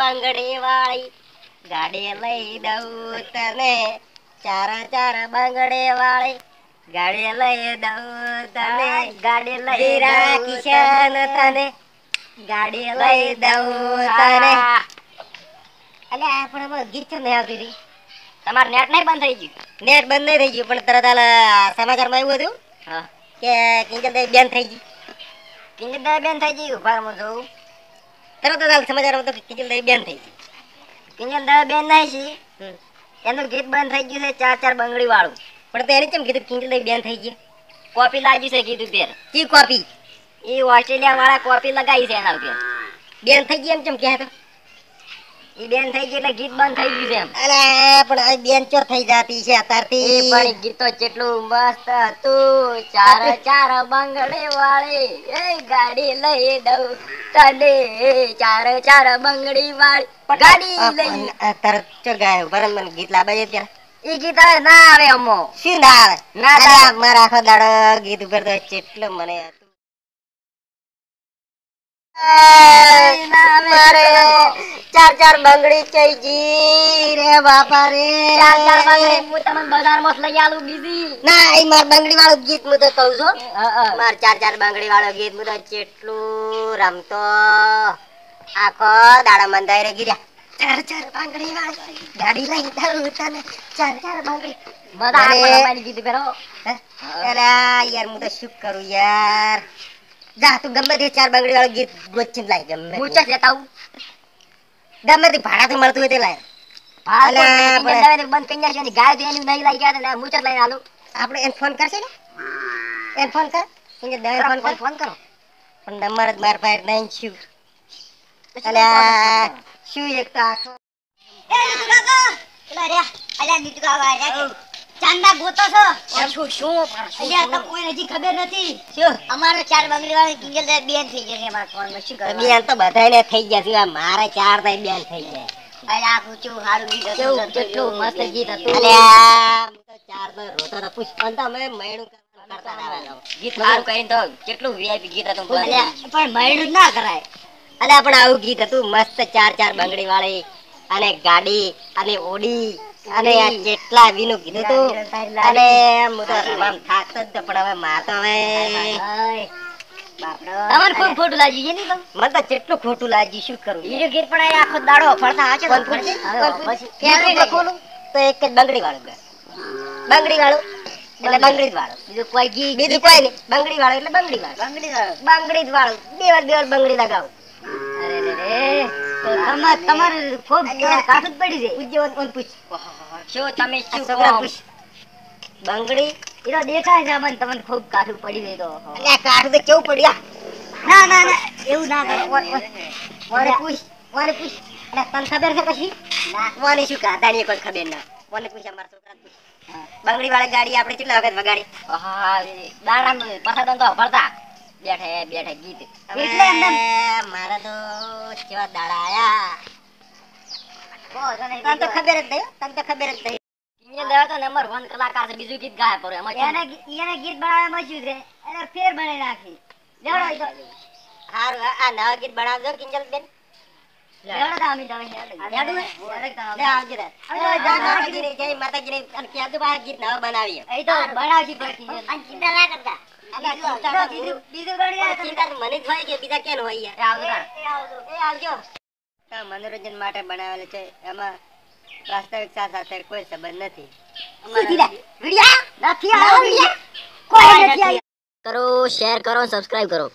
બંગડી વાળી ગાડી લઈ દઉં તને. ચાર ચાર બંગડી વાળી ગાડી લઈ દઉં તને. ગાડી લઈ રાખીશન તને. ગાડી લઈ દઉં તને. અલે આપણે ગીત છે ને આવતી હતી. તમારું નેટ નહીં બંધ થઈ ગયું? નેટ બંધ નહીં થઈ ગયું પણ તરત હાલ સમાચારમાં આવ્યું હતું કે કિંજલ દેવી બેન થઈ ગઈ. કિંજલ દે બેન થઈ ગયું ઊભા હું જોઉં. તરત જ સમાચાર સમાચારમાં કે કિંજલ દેવી બેન થઈ ગઈ. કિંજલ દે બેન નહીં છે એનું ગીત બંધ થઈ ગયું છે ચાર ચાર બંગડી વાળું. પણ તો એને કેમ કીધું કે કિંજલ દેવી બેન થઈ ગઈ કોપી લાગ્યું છે કીધું પેર કી કોપી? એ ઓસ્ટ્રેલિયા વાળા કોપી લગાવી છે એના ઉપર. બેન થઈ ગઈ એમ કેમ કહે તો? એ બેન થઈ ગઈ એટલે ગીત બંધ થઈ ગયું છે એમ. અરે પણ આ બેન ચો થઈ જાતી છે એ અત્યારથી પણ ગીતો કેટલું મસ્ત હતું. ચાર ચાર બંગડે વાળી એ ગાડી લઈ દઉં તને. ચાર ચાર બંગડી વાળી ગાડી લઈ તર ચો ગાય બરન મને ગીત લાવે છે ત્યાં. એ ગીત ના આવે અમો. શું ના આવે? ના મારા આખો દાડો ગીત ઉપર તો કેટલું મને હતું. મારે ચાર ચાર બંગડી થઈ ગઈ રે બાપા રે ચાર ચાર બંગડી હું તમને બજારમાં લઈ આલું બીજી ના એ માર બંગડી વાળું ગીત હું તો કહું છું હા, હા. માર ચાર ચાર બંગડી વાળો ગીત હું તો કેટલું રમતો આખો દાડા મંદાઈ રે ગીર્યા ચાર ચાર બંગડી વાળી ગાડી લઈ દઉં તને ચાર ચાર બંગડી બધા અરે. આંખો રમાડી ગીત પેરો હે? અલા, યાર હું તો શું કરું યાર જા તું ગમે તે ચાર બંગડી વાળું ગીત ગોચીને લાય ગમે હું તે. ચક લેતા આવું ગમે ભાડાથી મળતું હોય તે લાય આપણે- બંધ કરી નાખ્યો ગાય તો એની નહીં લઈ ગયા ને હું લઈને આલું આપણે એને ફોન કરશે ને? એને ફોન કર. કે દર ફોન કર. ફોન કરો. પણ નંબર જ મારા પાસે નહીં શું તો શું અલ્યા ફોન શું એક તો આખો ચાંદા ગોતો છો? શું શું અલ્યા તો કોઈ નથી ખબર નથી? શું? અમારો ચાર બંગલી વાળી કિંગલ દે બેન થઈ જશે અમારા ફોનમાં શું કરવાનું બેન તો બધાને થઈ ગયા છે આ મારે ચાર થાય બેન થઈ ગયા. અલ્યા આ પૂછ્યું સારું ગીત હતું કેટલું મસ્ત ગીત હતું? અલ્યા તો ચાર તો રોતો તો પુષ્પન તો અમે મયણું ગીત સારું કરીને તો કેટલું વીઆઈપી ગીત હતું પણ મયડું ના કરાય. અલ્યા પણ આવું ગીત હતું મસ્ત ચાર ચાર બંગડી વાળી અને ગાડી અને ઓડી. અને આ કેટલા વિનું કીધું તું. અને હું તો રવામ થાકતો જ પણ હવે માર તો હવે. તમારે ખોટું લાગી છે નહીં મને તો કેટલું ખોટું લાગ્યું શું કરું? બીજું ગીર પણ આખો દાડો ફરતા હાચે તો એક જ બંગડી વાળું. બંગડી વાળું એટલે બંગડી. વાળું બીજું કોઈ બીજું કોઈ નહીં. બંગડી વાળું એટલે બંગડી વાળું બંગડી વાળો. બંગડી જ વાળું બે વાર બે વાર બંગડી લગાવું. તો તમારે તમારે ખૂબ કાઠું પડી છે પૂછજો ઓન- ઓન પૂછ. શું તમે શું કહો? બંગડી? એ દેખાય છે મને તમને ખૂબ કાઠું પડી જાય તો. અલ્યા કાઢું તો કેવું પડ્યા? ના ના ના એવું ના કરે. મને પૂછ મને પૂછ. અરે તને ખબર છે પછી? મને શું કાધાની કોઈ ખબર ના. મને પૂછ અમારા છોકરાને પૂછ. બંગડી વાળી ગાડી આપણે કેટલા વખત વગાડી? હા દાડા પસાડો તો ફરતા બેઠે બેઠે ગીત. એટલે મારા તો કેવા દાડા આયા. તને તો ખબર જ નહીં તને તો ખબર જ નહીં. કિંજલ દવે તો નંબર વન કલાકાર છે બીજું ગીત ગાય પડે એમાં એને એને ગીત બનાવવામાં શું છે એને ફેર બનાવી નાખી. લેવડો આ નવા ગીત બનાવજો કિંજલ બેન બનાવીએ. મનોરંજન માટે બનાવેલું છે. એમાં વાસ્તવિકતા સાથે કોઈ સંબંધ નથી. કરો શેર કરો સબસ્ક્રાઇબ કરો.